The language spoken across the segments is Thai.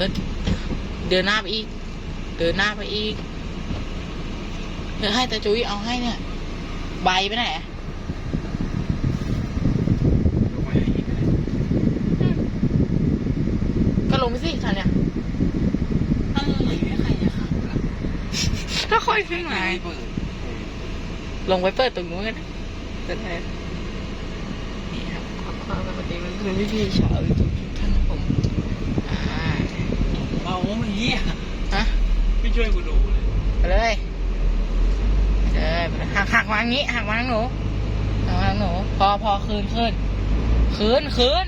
อิร์ธเดินหน้าไปอีก เดินหน้าไปอีกเดี๋ยวให้ตาจุ้ยเอาให้เนี่ย ใบไปไหนอะลงมาให้อีกเลยก็ลงไปสิทันเนี่ยอะไรใครจะขับล่ะก็ค่อยขึ้นมาเปิดลงไปเปิดตรงนู้นกันนะจะได้นี่ครับขอความสวัสดีเพื่อนๆพี่ๆชาวยูทูบทุกท่านนะผมอ่า เบาเมื่อกี้อะฮะไม่ช่วยกูดูเลยไปเลยไปเลยไปเลยหักหักวางงี้หักวางหนูหักวางหนู พอพอคืนคืนคืนคืน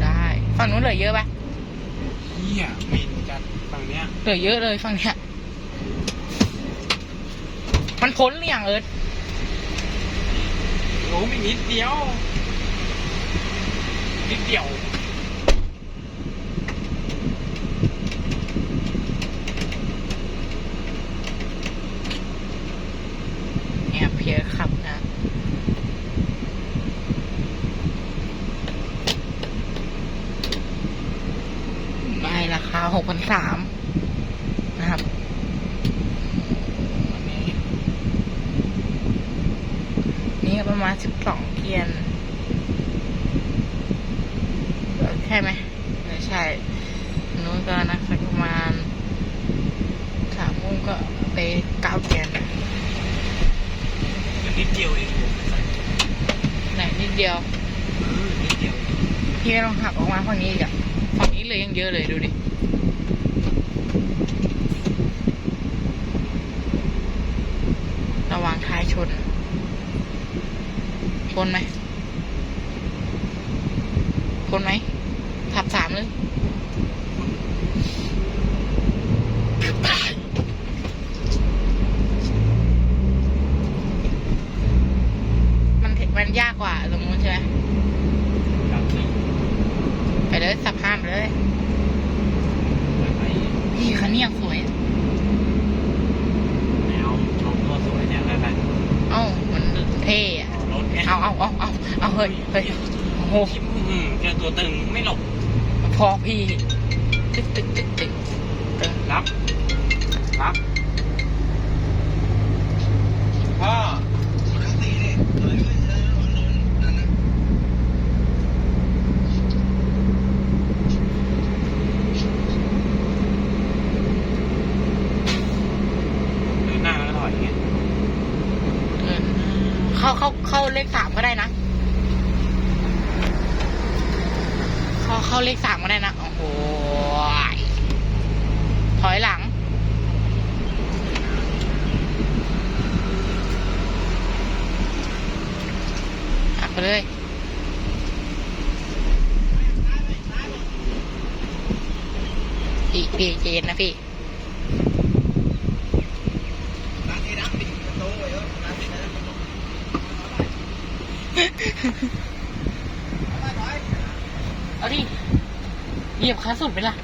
ได้ฝั่งนู้นเหลือเยอะปะเฮียเหม็นจัดฝั่งเนี้ยเหลือเยอะเลยฝั่งเนี้ยมันพ้นหรือยังเอิร์ธโอ้มีนิดเดียวนิดเดียว เนี่ยเพียร์ขับนะใบราคา หกพันสามนะครับอันนี้นี่ก็ประมาณสิบสองเกียนเออใช่ไหมไม่ใช่อันนู้นก็นะสักประมาณสามมุมก็ไปเก้าเกียนนิดเดียวเองผมใส่ไหนนิดเดียวเออนิดเดียวพี่ไม่ต้องหักออกมาฝั่งนี้อีกอะฝั่งนี้เลยยังเยอะเลยดูดิ ระวังท้าย ชน ชนไหมชนไหมทับสามเลยตายมันเทมันยากกว่าตรงนู้นใช่ไหมกลับนี่ไปเลยสับห้ามไปเลยไปพี่คันนี้ยังสวยอะ แนวชมก็สวยเนี่ยแล้วกัน เอ้า มันเท่อะ รถไง เอาเอา เอาเอาเอาเฮ้ยเฮ้ยโอ้โหคิดอืมเจอตัวตึงไม่หลบพอพี่ตึ๊กตึ๊กตึ๊กตึ๊กตึ๊กรับ รับพ่อเดินหน้าแล้วถอยอย่างเงี้ยเออเข้าเข้าเข้าเลขสามก็ได้นะ เข้าเลขสามก็ได้นะ โอ้โห ถอยหลัง หักไปเลยพี่พี่ใจเย็นนะพี่ เอาดิเหยียบขาสุดไปละ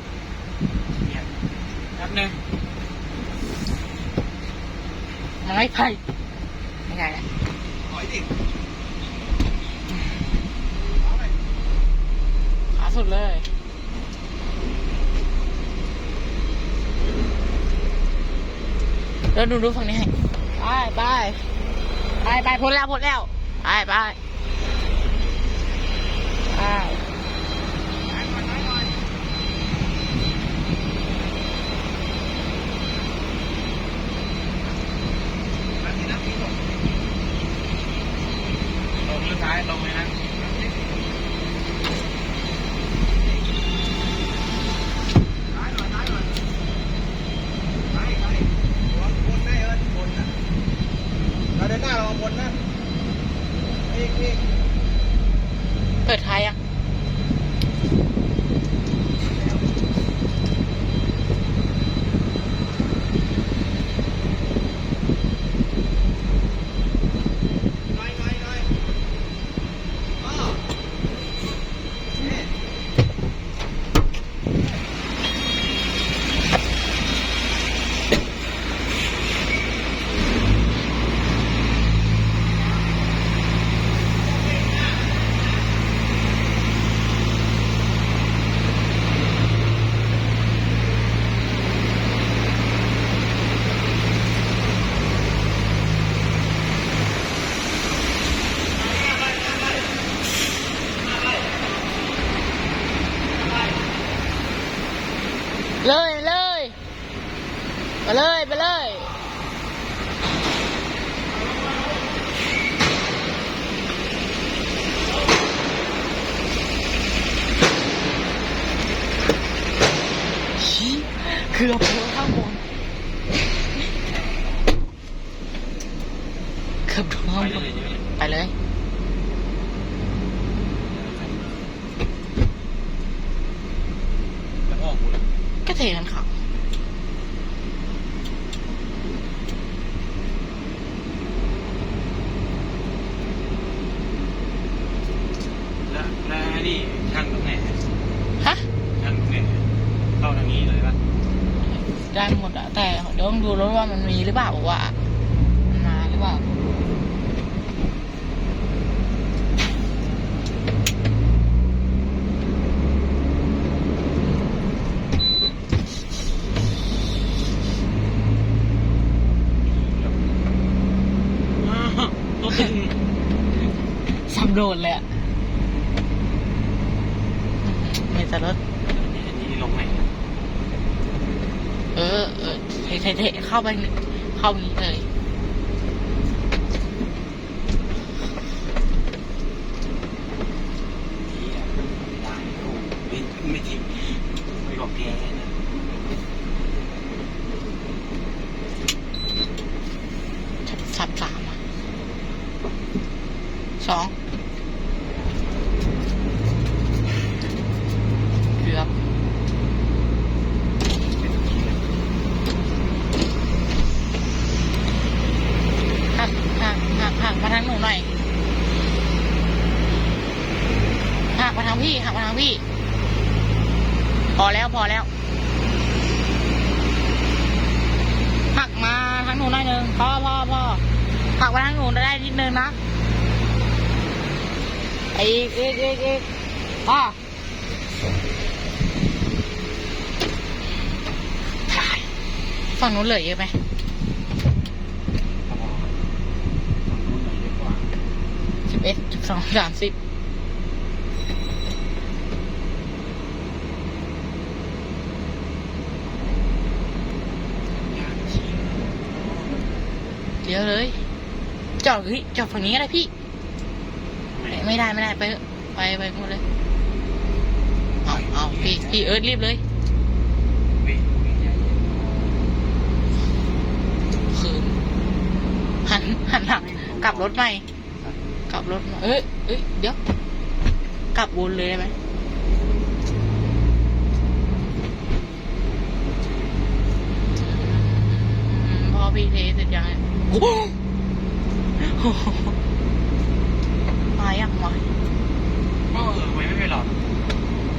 เนี่ยแป๊บนึงมันไม่ไปไม่ได้แล้วขาสุดเลยแล้วดูดูฝั่งนี้ให้ไปไปไปไปพ้นแล้วพ้นแล้วไปไปไป หน้าเราบนนั่นเอกเอกเปิดท้ายอะ เลย ไปเลยชี้เกือบโดนข้างบนเกือบโดนไปข้างบเลนยเยอะเลยไปเลยแล้วก็ออกหมดเลยก็เทกันเขา แล้วแล้วไอ้ นี่ช่างตรงไหนฮะช่างตรงไหนเข้าทางนี้เลยปะได้หมดอะแต่เดี๋ยวต้องดูรถว่ามันมีหรือเปล่าว่า มันมาหรือเปล่าอ้าวรถเป็นสำโดดเลยอะมีแต่รถ อันนี้ลงไหน เออ เออเทเทเทเข้าไปนี่เข้านี้เลยได้โอ้ไม่ไม่จริงไม่บอกแกนะสามสามอะสอง พี่หักมาทางพี่ พอแล้วพอแล้วหักมาทางหนูหน่อยหนึ่งพ่อพ่อพ่อหักมาทางหนูได้นิดนึงนะอีกอีกอีกอีกพ่อฝั่งนู้นเหลือเยอะไหมสิบเอ็ดสิบสองสามสิบ ยากจริง เดี๋ยวเลย จอดเฮ้ยจอดฝั่งนี้ก็ได้พี่ไม่ไม่ได้ไม่ได้ไปเถอะไปไปหมดเลย เอาเอาพี่พี่เอิร์ธรีบเลยวิ่งวิ่งใหญ่คืนหันหันหลังกลับรถใหม่กลับรถใหม่เอ้ยเอ้ยเดี๋ยว กลับวนเลยได้ไหมอืมพอพี่เทเสร็จยัง ไงโอ้โหโอ้โหมายังวะ ก็เออไม่ไม่ไปหรอก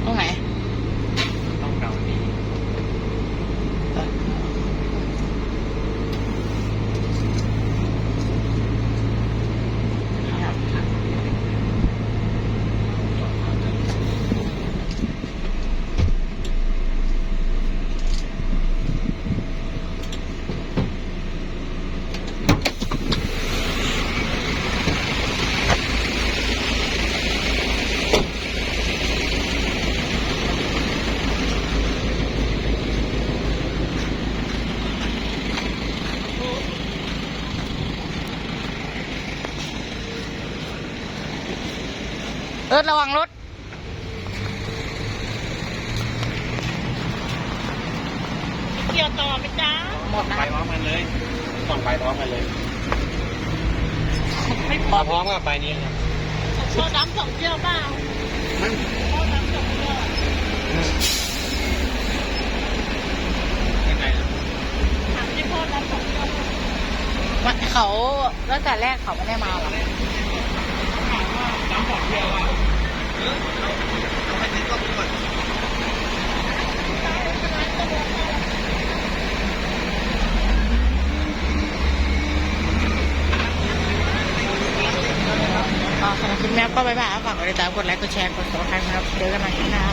ตรงไหน ต้องเดาดี เออ เอิร์ธระวังรถ เกี่ยวต่อไหมจ๊ะหมดนะไปพร้อมกันเลยต้องไปพร้อมกันเลยไม่พมาอพร้อมกับไปนี้เลยโซดำสองเกี่ยวเปล่าโซดำสองเกี่ยวยังไงนะถามที่พ่อดำสองเกี่ยวมันเขาตั้งแต่แรกเขาไม่ได้มาหรอกน้ำ สองเที่ยวอะเออเราถ้าสำหรับคลิปนี้ก็บ๊ายบายฝากกดติดตามกดไลค์กดแชร์กดซับสไครต์นะครับเจอกันใหม่คลิปหน้า